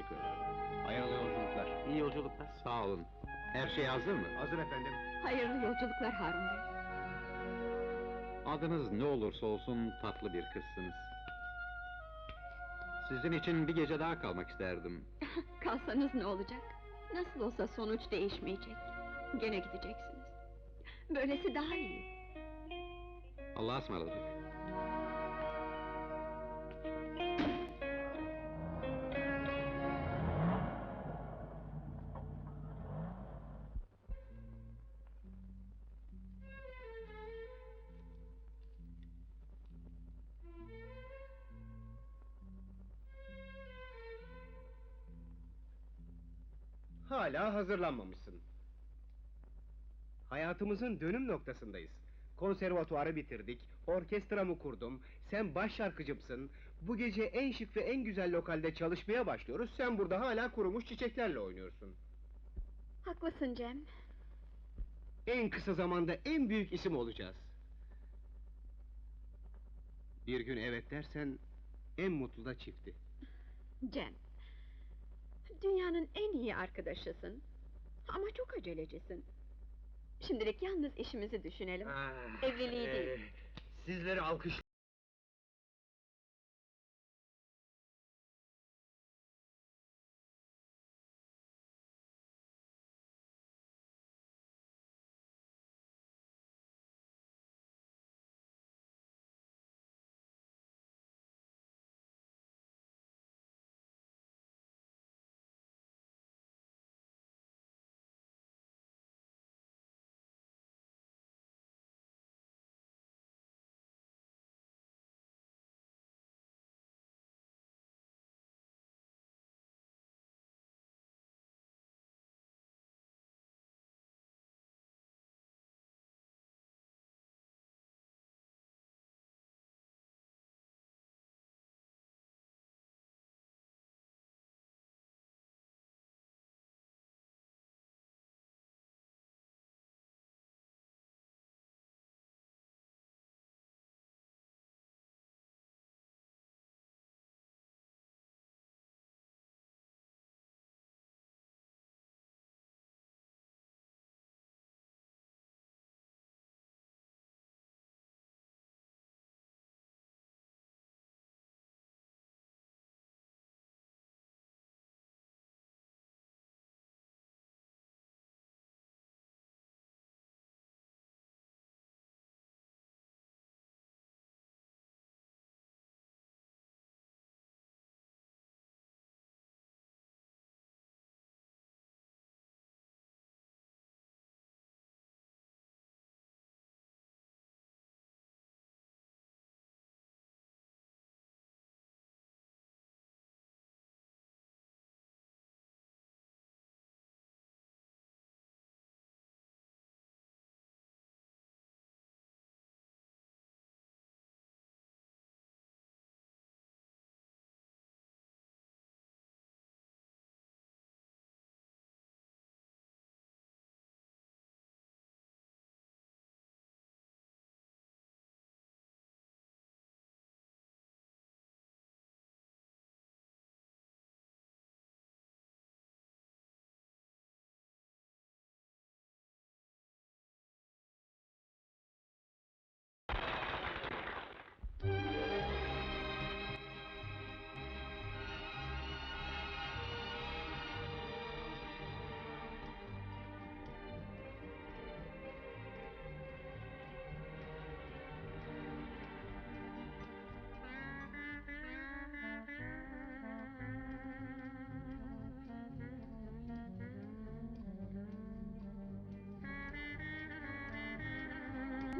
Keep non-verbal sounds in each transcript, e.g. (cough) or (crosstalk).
teşekkür ederim. Hayırlı yolculuklar. İyi yolculuklar. Sağ olun. Her şey hazır mı? Hazır efendim. Hayırlı yolculuklar Harun Bey. Adınız ne olursa olsun tatlı bir kızsınız. Sizin için bir gece daha kalmak isterdim. (laughs) Kalsanız ne olacak? Nasıl olsa sonuç değişmeyecek. Gene gideceksiniz. Böylesi daha iyi. Allah'a ısmarladık. Hala hazırlanmamışsın. Hayatımızın dönüm noktasındayız. Konservatuarı bitirdik, orkestramı kurdum, sen baş şarkıcımsın. Bu gece en şık ve en güzel lokalde çalışmaya başlıyoruz, sen burada hala kurumuş çiçeklerle oynuyorsun. Haklısın Cem. En kısa zamanda en büyük isim olacağız. Bir gün evet dersen, en mutlu da çifti. Cem. Dünyanın en iyi arkadaşısın. Ama çok acelecisin. Şimdilik yalnız işimizi düşünelim. Evliliği değil. Sizleri alkış...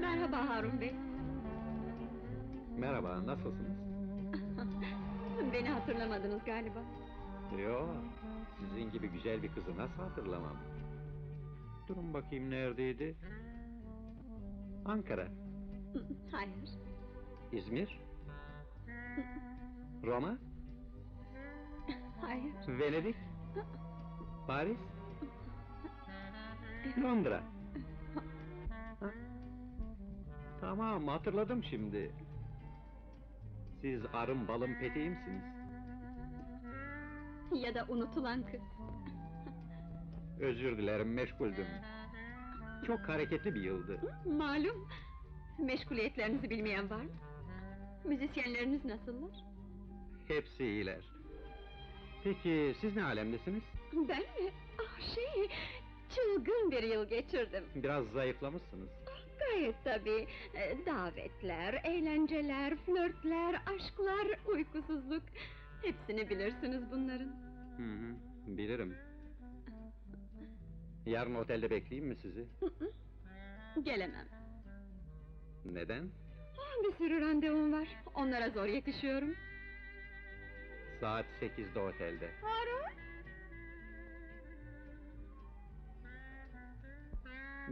Merhaba Harun Bey. Merhaba, nasılsınız? (laughs) Beni hatırlamadınız galiba. Yo, sizin gibi güzel bir kızı nasıl hatırlamam? Durun bakayım neredeydi? Ankara, (laughs) Hayır. İzmir, (laughs) Roma, Hayır. Venedik, Paris, Londra. Ha? Tamam, hatırladım şimdi. Siz arım balım peteğimsiniz. Ya da unutulan kız. Özür dilerim, meşguldüm. Çok hareketli bir yıldı. Malum. Meşguliyetlerinizi bilmeyen var mı? Müzisyenleriniz nasıllar? Hepsi iyiler. Peki siz ne alemdesiniz? Ben mi? Ah şey, çılgın bir yıl geçirdim. Biraz zayıflamışsınız. Gayet tabii. Ee, Davetler, eğlenceler, flörtler, aşklar, uykusuzluk... Hepsini bilirsiniz bunların. Hı hı, bilirim. Yarın otelde bekleyeyim mi sizi? Hı hı. Gelemem. Neden? Ah, Bir sürü randevum var. Onlara zor yetişiyorum. Saat sekizde otelde. Ara.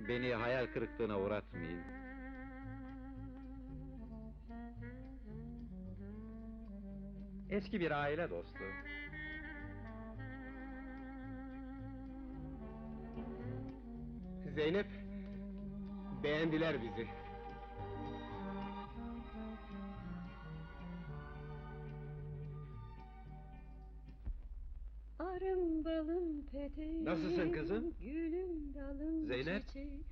Beni hayal kırıklığına uğratmayın. Eski bir aile dostu. Zeynep, beğendiler bizi. Arım balım peteğim Nasılsın kızım? Gülüm dalım Zeynep? çiçeğim